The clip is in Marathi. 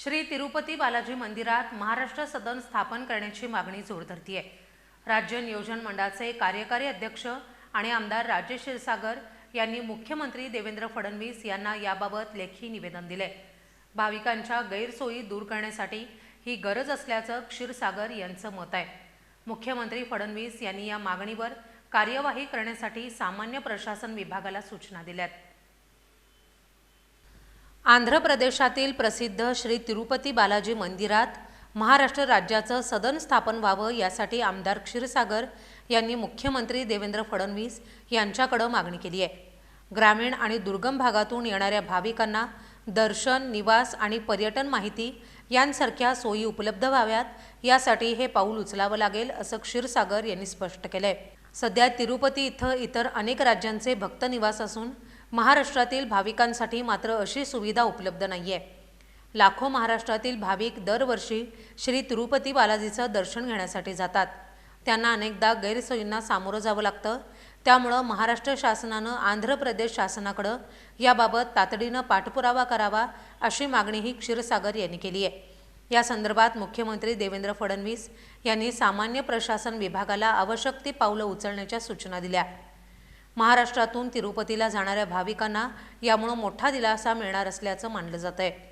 श्री तिरुपती बालाजी मंदिरात महाराष्ट्र सदन स्थापन करण्याची मागणी जोर धरतीये. राज्य नियोजन मंडळाचे कार्यकारी अध्यक्ष आणि आमदार राजेश क्षीरसागर यांनी मुख्यमंत्री देवेंद्र फडणवीस यांना याबाबत लेखी निवेदन दिले. भाविकांच्या गैरसोयी दूर करण्यासाठी ही गरज असल्याचं क्षीरसागर यांचं मत आहे. मुख्यमंत्री फडणवीस यांनी या मागणीवर कार्यवाही करण्यासाठी सामान्य प्रशासन विभागाला सूचना दिल्यात. आंध्र प्रदेशातील प्रसिद्ध श्री तिरुपती बालाजी मंदिरात महाराष्ट्र राज्याचं सदन स्थापन व्हावं यासाठी आमदार क्षीरसागर यांनी मुख्यमंत्री देवेंद्र फडणवीस यांच्याकडं मागणी केली आहे. ग्रामीण आणि दुर्गम भागातून येणाऱ्या भाविकांना दर्शन निवास आणि पर्यटन माहिती यांसारख्या सोयी उपलब्ध व्हाव्यात यासाठी हे पाऊल उचलावं लागेल असं क्षीरसागर यांनी स्पष्ट केलंय. सध्या तिरुपती इथं इतर अनेक राज्यांचे भक्त निवास असून महाराष्ट्रातील भाविकांसाठी मात्र अशी सुविधा उपलब्ध नाही आहे लाखो महाराष्ट्रातील भाविक दरवर्षी श्री तिरुपती बालाजीचं दर्शन घेण्यासाठी जातात. त्यांना अनेकदा गैरसोयींना सामोरं जावं लागतं. त्यामुळं महाराष्ट्र शासनानं आंध्र प्रदेश शासनाकडं याबाबत तातडीनं पाठपुरावा करावा अशी मागणीही क्षीरसागर यांनी केली आहे. या संदर्भात मुख्यमंत्री देवेंद्र फडणवीस यांनी सामान्य प्रशासन विभागाला आवश्यक ती पावलं उचलण्याच्या सूचना दिल्या. महाराष्ट्रातून तिरुपतीला जाणाऱ्या भाविकांना यामुळं मोठा दिलासा मिळणार असल्याचं मानलं जात आहे